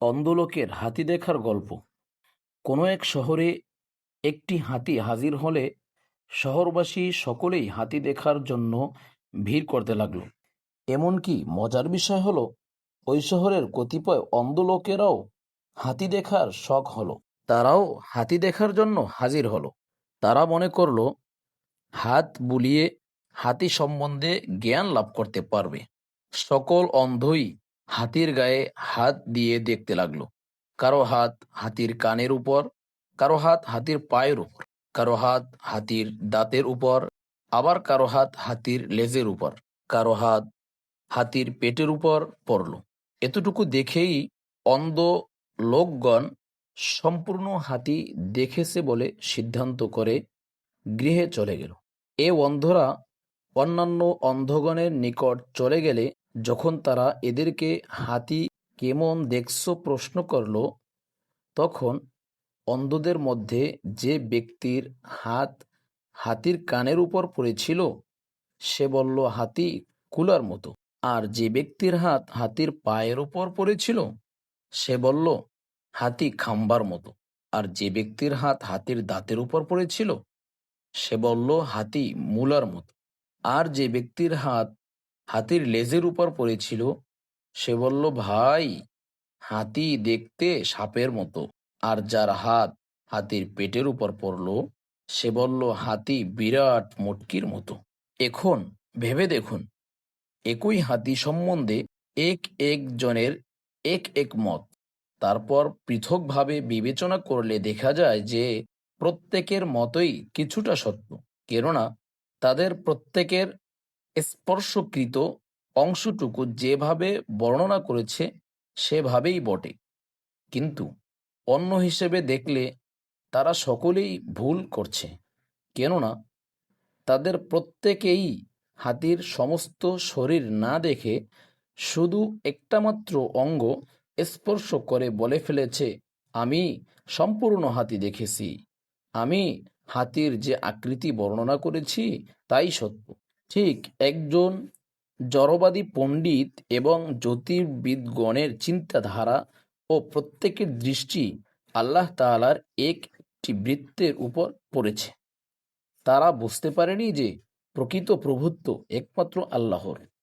অন্ধলোকের হাতি দেখার গল্প। কোনো এক শহরে একটি হাতি হাজির হলে শহরবাসী সকলেই হাতি দেখার জন্য ভিড় করতে লাগল। এমনকি মজার বিষয় হলো, ওই শহরের কতিপয় অন্ধ লোকেরাও হাতি দেখার শখ হলো। তারাও হাতি দেখার জন্য হাজির হলো। তারা মনে করল, হাত বুলিয়ে হাতি সম্বন্ধে জ্ঞান লাভ করতে পারবে। সকল অন্ধই হাতির গায়ে হাত দিয়ে দেখতে লাগল। কারও হাত হাতির কানের উপর, কারও হাত হাতির পায়ের উপর, কারও হাত হাতির দাঁতের উপর, আবার কারও হাত হাতির লেজের উপর, কারও হাত হাতির পেটের উপর পড়ল। এতটুকু দেখেই অন্ধ লোকগণ সম্পূর্ণ হাতি দেখেছে বলে সিদ্ধান্ত করে গৃহে চলে গেল। এ অন্ধরা অন্যান্য অন্ধগণের নিকট চলে গেলে যখন তারা এদেরকে হাতি কেমন দেখছ প্রশ্ন করল, তখন অন্ধদের মধ্যে যে ব্যক্তির হাত হাতির কানের উপর পড়েছিল, সে বলল, হাতি কুলার মতো। আর যে ব্যক্তির হাত হাতির পায়ের উপর পড়েছিল, সে বলল, হাতি খাম্বার মতো। আর যে ব্যক্তির হাত হাতির দাঁতের উপর পড়েছিল, সে বলল, হাতি মূলার মতো। আর যে ব্যক্তির হাত হাতির লেজের উপর পড়েছিল। সে বলল, ভাই, হাতি দেখতে সাপের মতো। আর যার হাত হাতির পেটের উপর পড়ল, সে বলল, হাতি বিরাট মটকির মতো। এখন ভেবে দেখুন, একই হাতি সম্বন্ধে এক একজনের এক এক মত। তারপর পৃথকভাবে বিবেচনা করলে দেখা যায় যে প্রত্যেকের মতোই কিছুটা সত্য। কেননা, তাদের প্রত্যেকের স্পর্শকৃত অংশটুকু যেভাবে বর্ণনা করেছে, সেভাবেই বটে। কিন্তু অন্য হিসেবে দেখলে তারা সকলেই ভুল করছে, কেননা তাদের প্রত্যেকেই হাতির সমস্ত শরীর না দেখে শুধু একটা মাত্র অঙ্গ স্পর্শ করে বলে ফেলেছে, আমি সম্পূর্ণ হাতি দেখেছি। আমি হাতির যে আকৃতি বর্ণনা করেছি, তাই সত্য। ঠিক একজন জড়বাদী পণ্ডিত এবং জ্যোতির্বিদগণের চিন্তাধারা ও প্রত্যেকের দৃষ্টি আল্লাহ তালার একটি বৃত্তের উপর পড়েছে। তারা বুঝতে পারেনি যে প্রকৃত প্রভুত্ব একমাত্র আল্লাহর।